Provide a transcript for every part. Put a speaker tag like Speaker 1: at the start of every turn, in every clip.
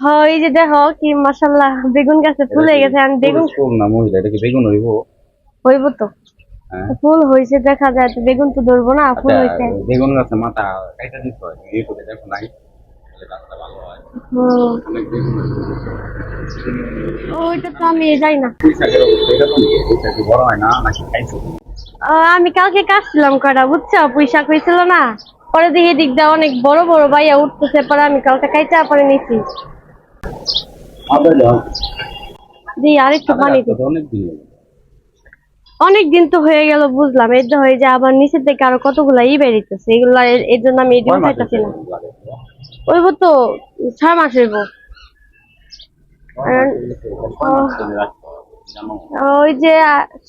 Speaker 1: হ্যাঁ এই যে দেখো কি মাশাল্লাহ বেগুন গাছে ফুল হয়ে গেছে আমি বেগুন
Speaker 2: ফুল না মহিলা এটা কি বেগুন হইব?
Speaker 1: হইব তো।
Speaker 2: হ্যাঁ।
Speaker 1: ফুল হয়েছে দেখা যায় তো বেগুন তো ধরবো না ফুল
Speaker 2: আচ্ছা,
Speaker 1: হয়েছে
Speaker 2: বেগুন গাছে মাথা কাইটা দিতে হয় ইউটিউবে দেখো নাই।
Speaker 1: ওইটা তো আমি যাই না। কালকে কাটছিলাম কটা বুঝছ? পয়সা হয়েছিল না। পরে দেখি দিক দিয়ে অনেক বড় বড় ভাইয়া উঠতেছে পরে আমি কালকে কাইটা পরে নিছি। দি আরেকটু পানি
Speaker 2: অনেক দিন
Speaker 1: তো হয়ে গেল বুঝলাম। এই যে হয়ে যে আবার নিচের থেকে আরও কতগুলা ই বেরিতেছে এগুলা এর- জন্য আমি এটি
Speaker 2: কয়
Speaker 1: উঠাইতেছি না? ওইব তো ছয় মাস হইব? ওই যে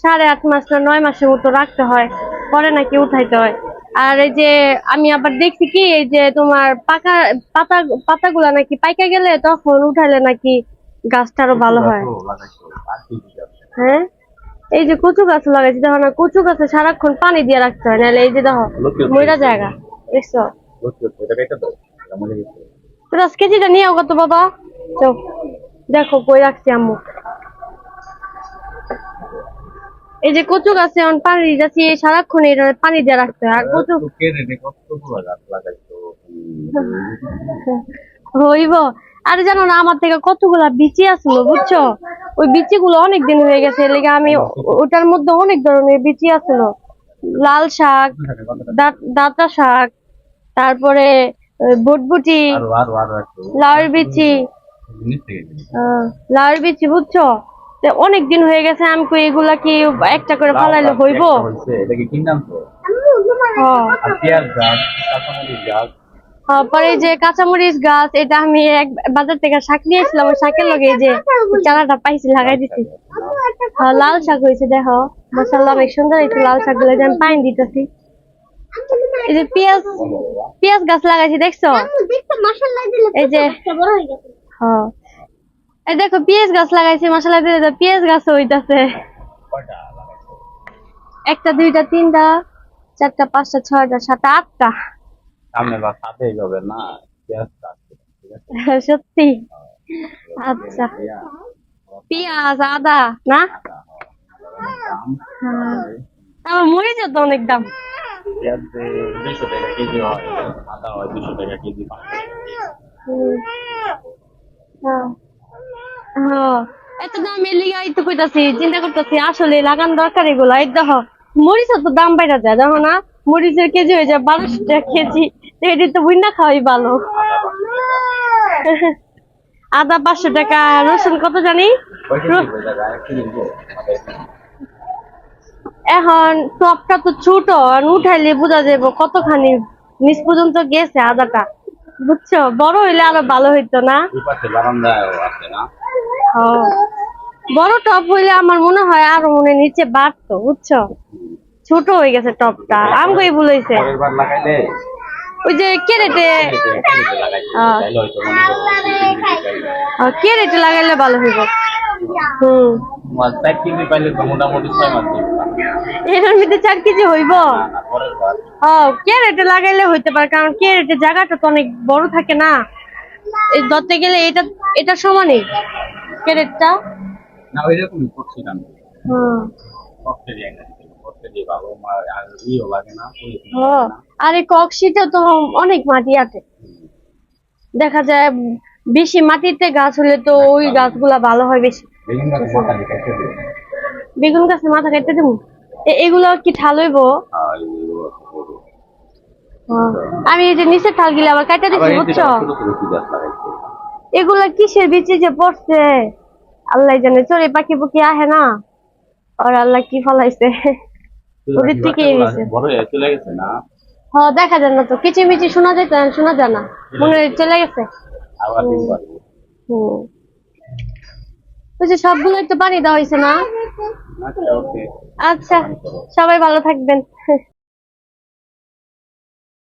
Speaker 1: সাড়ে আট মাস না নয় মাসের মতো রাখতে হয় পরে নাকি উঠাইতে হয়। আর এই যে আমি আবার দেখছি কি এই যে তোমার পাকা পাতা পাতাগুলা নাকি পাইকা গেলে তখন উঠালে নাকি গাছটা আরও ভালো হয়? হ্যাঁ? এই যে কচু গাছ লাগাইছি দেখো না কচু গাছে সারাক্ষণ পানি দিয়ে রাখতে হয় নাহলে এই যে দেখো। ময়রা জায়গা দেখছ? কেজিটা নিয়ে কত বাবা দেখো কই রাখছি আম্মু। এই যে কচু গাছে এখন পানি যাচ্ছি সারাক্ষণ এটা পানি দিয়ে রাখতে হয়। আর কচু। হইব আর জানো না আমার থেকে কতগুলা বিচি আসলো বুঝছ? ওই বিচি গুলো অনেক দিন হয়ে গেছে লেগে আমি ওটার মধ্যে অনেক ধরনের বিচি আসলো লাল শাক দা- ডাঁটা শাক তারপরে বটবুটি লাউর বিচি। লাউর বিচি বুঝছ? অনেক দিন হয়ে গেছে আমি কই এগুলা কি একটা করে ফালাইলে হইব?
Speaker 2: এটা কি কিনলাম তো?
Speaker 1: হ্যাঁ
Speaker 2: আর পেঁয়াজ গাছ, কাঁচামরিচ গাছ,
Speaker 1: পরে এই যে কাঁচামরিচ গাছ এটা আমি এক বাজার থেকে শাক নিয়ে আসলাম ওই শাকের লগে এই যে চারাটা পাইছি লাগাই দিছি। হ্যাঁ, লাল শাক হয়েছে দেখো। মশাল্লা অনেক সুন্দর হয়েছে লাল শাকগুলো আমি পানি দিতেছি। এই যে পেঁয়াজ পেঁয়াজ গাছ লাগাইছি দেখছ? এই যে হ্যাঁ। এই দেখো পেঁয়াজ গাছ লাগাইছি মশলা দিয়ে পেঁয়াজ গাছ হইতাছে। একটা দুইটা তিনটা চারটা পাঁচটা ছয়টা সাতটা আটটা।
Speaker 2: সামনে বা সাথে যাবে না পেঁয়াজ আছে?
Speaker 1: সত্যি। আচ্ছা।
Speaker 2: পেঁয়াজ,
Speaker 1: আদা না? হ্যাঁ। আমার মরিচ তো অনেক দাম।
Speaker 2: পেঁয়াজ যে 200 টাকা কেজি হয়, আদা হয় 200 টাকা কেজি, 500 টাকা কেজি।
Speaker 1: হুম। হ্যাঁ। হ্যাঁ। এত দাম এর লিগা কইতাছি, চিন্তা করতেছি, আসলে লাগান দরকার এগুলা। এই দেখো, মরিচের তো দাম বাইরা যায়, দেখো না? মরিচের কেজি হয়ে যায় বারোশো টাকা কেজি। এটি তো বুইনা খাওয়াই ভালো। আদা পাঁচশো টাকা, রসুন কত জানি? এখন টপটা তো ছোট উঠাইলে বোঝা যাব কতখানি নিচ পর্যন্ত গেছে আদাটা। বুঝছ? বড় হইলে আরও ভালো হইতো না? বড় টপ হইলে আমার মনে হয় আর মনে নিচে বাড়তো বুঝছ? ছোট হয়ে গেছে টপটা আমগোই
Speaker 2: বার লাগাইলে?
Speaker 1: ওই যে কেরেটে।
Speaker 2: মনে
Speaker 1: কেরেটে লাগাইলে ভালো হইব। হুম। এটার মধ্যে চার কেজি হইব? ও কেরেটে লাগাইলে হইতে পারে কারণ কেরেটে জায়গাটা তো অনেক বড় থাকে না। এই ধরতে গেলে এটা এটা সমানই।
Speaker 2: না ওই রকমই
Speaker 1: হুম।
Speaker 2: করতে দিয়ে না করতে দিয়ে ভালো মা- আর ইও লাগে না।
Speaker 1: আর তো অনেক মাটি আছে দেখা যায় বেশি মাটিতে গাছ হলে তো ওই গাছগুলা ভালো হয় বেশি।
Speaker 2: বেগুন গাছে মাথা কেটে
Speaker 1: দেবো। এগুলো কি ঠাল হইব?
Speaker 2: করব।
Speaker 1: আমি এই যে নিচে থাল গিলে আবার কেটে দিচ্ছি বুঝছ? এগুলা কিসের বিচি যে পড়ছে? আল্লাহ জানে চড়ে পাখি পুকি আহে না। আর আল্লাহ কি ফলাইছে? ওদের থেকে গেছে।
Speaker 2: চলে গেছে না?
Speaker 1: হ দেখা যায় না তো কিচিমিচি শোনা যায় না শোনা যায় না। মনে চলে গেছে। যে সবগুলোই তো পানি দেওয়া হয়েছে না?
Speaker 2: আচ্ছা
Speaker 1: আচ্ছা সবাই ভালো থাকবেন।